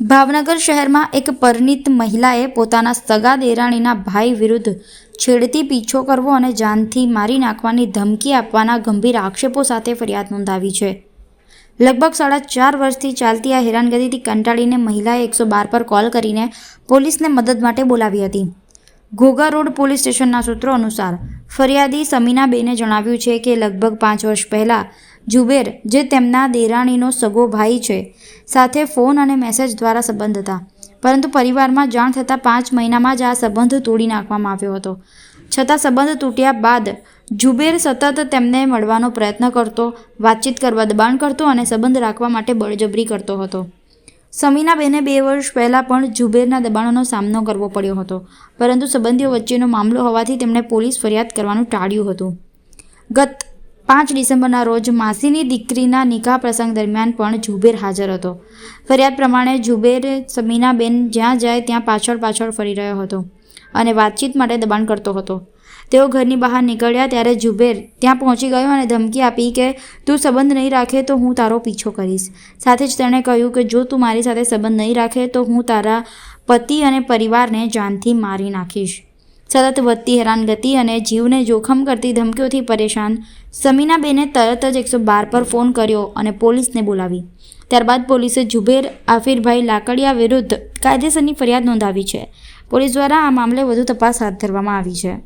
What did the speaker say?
ભાવનગર શહેરમાં એક પરિણીત મહિલાએ પોતાના સગા દેરાણીના ભાઈ વિરુદ્ધ છેડતી પીછો કરવો અને જાનથી મારી નાખવાની ધમકી આપવાના ગંભીર આક્ષેપો સાથે ફરિયાદ નોંધાવી છે. લગભગ સાડા ચાર વર્ષથી ચાલતી આ હેરાનગતિથી કંટાળીને મહિલાએ એકસો બાર પર કોલ કરીને પોલીસને મદદ માટે બોલાવી હતી. ઘોઘા રોડ પોલીસ સ્ટેશનના સૂત્રો અનુસાર ફરિયાદી સમીનાબેને જણાવ્યું છે કે લગભગ પાંચ વર્ષ પહેલાં જુબેર, જે તેમના દેરાણીનો સગો ભાઈ છે, સાથે ફોન અને મેસેજ દ્વારા સંબંધ હતા. પરંતુ પરિવારમાં જાણ થતાં પાંચ મહિનામાં જ આ સંબંધ તોડી નાખવામાં આવ્યો હતો. છતાં સંબંધ તૂટ્યા બાદ જુબેર સતત તેમને મળવાનો પ્રયત્ન કરતો, વાતચીત કરવા દબાણ કરતો અને સંબંધ રાખવા માટે બળજબરી કરતો હતો. સમીનાબેને બે વર્ષ પહેલાં પણ જુબેરના દબાણોનો સામનો કરવો પડ્યો હતો, પરંતુ સંબંધીઓ વચ્ચેનો મામલો હોવાથી તેમણે પોલીસ ફરિયાદ કરવાનું ટાળ્યું હતું. ગત પાંચ ડિસેમ્બરના રોજ માસીની દીકરીના નિકાહ પ્રસંગ દરમિયાન પણ જુબેર હાજર હતો. ફરિયાદ પ્રમાણે જુબેર સમીનાબેન જ્યાં જાય ત્યાં પાછળ પાછળ ફરી રહ્યો હતો અને વાતચીત માટે દબાણ કરતો હતો. તેઓ ઘરની બહાર નીકળ્યા ત્યારે જુબેર ત્યાં પહોંચી ગયો અને ધમકી આપી કે, તું સંબંધ નહીં રાખે તો હું તારો પીછો કરીશ. સાથે જ તેણે કહ્યું કે, જો તું મારી સાથે સંબંધ નહીં રાખે તો હું તારા પતિ અને પરિવારને જાનથી મારી નાખીશ. સતત વધતી હેરાનગતિ અને જીવને જોખમ કરતી ધમકીઓથી પરેશાન. સમીનાબેને તરત જ એકસો બાર પર ફોન કર્યો અને પોલીસને બોલાવી. ત્યારબાદ પોલીસે જુબેર આફિરભાઈ લાકડિયા વિરુદ્ધ કાયદેસરની ફરિયાદ નોંધાવી છે. પોલીસ દ્વારા આ મામલે વધુ તપાસ હાથ ધરવામાં આવી છે.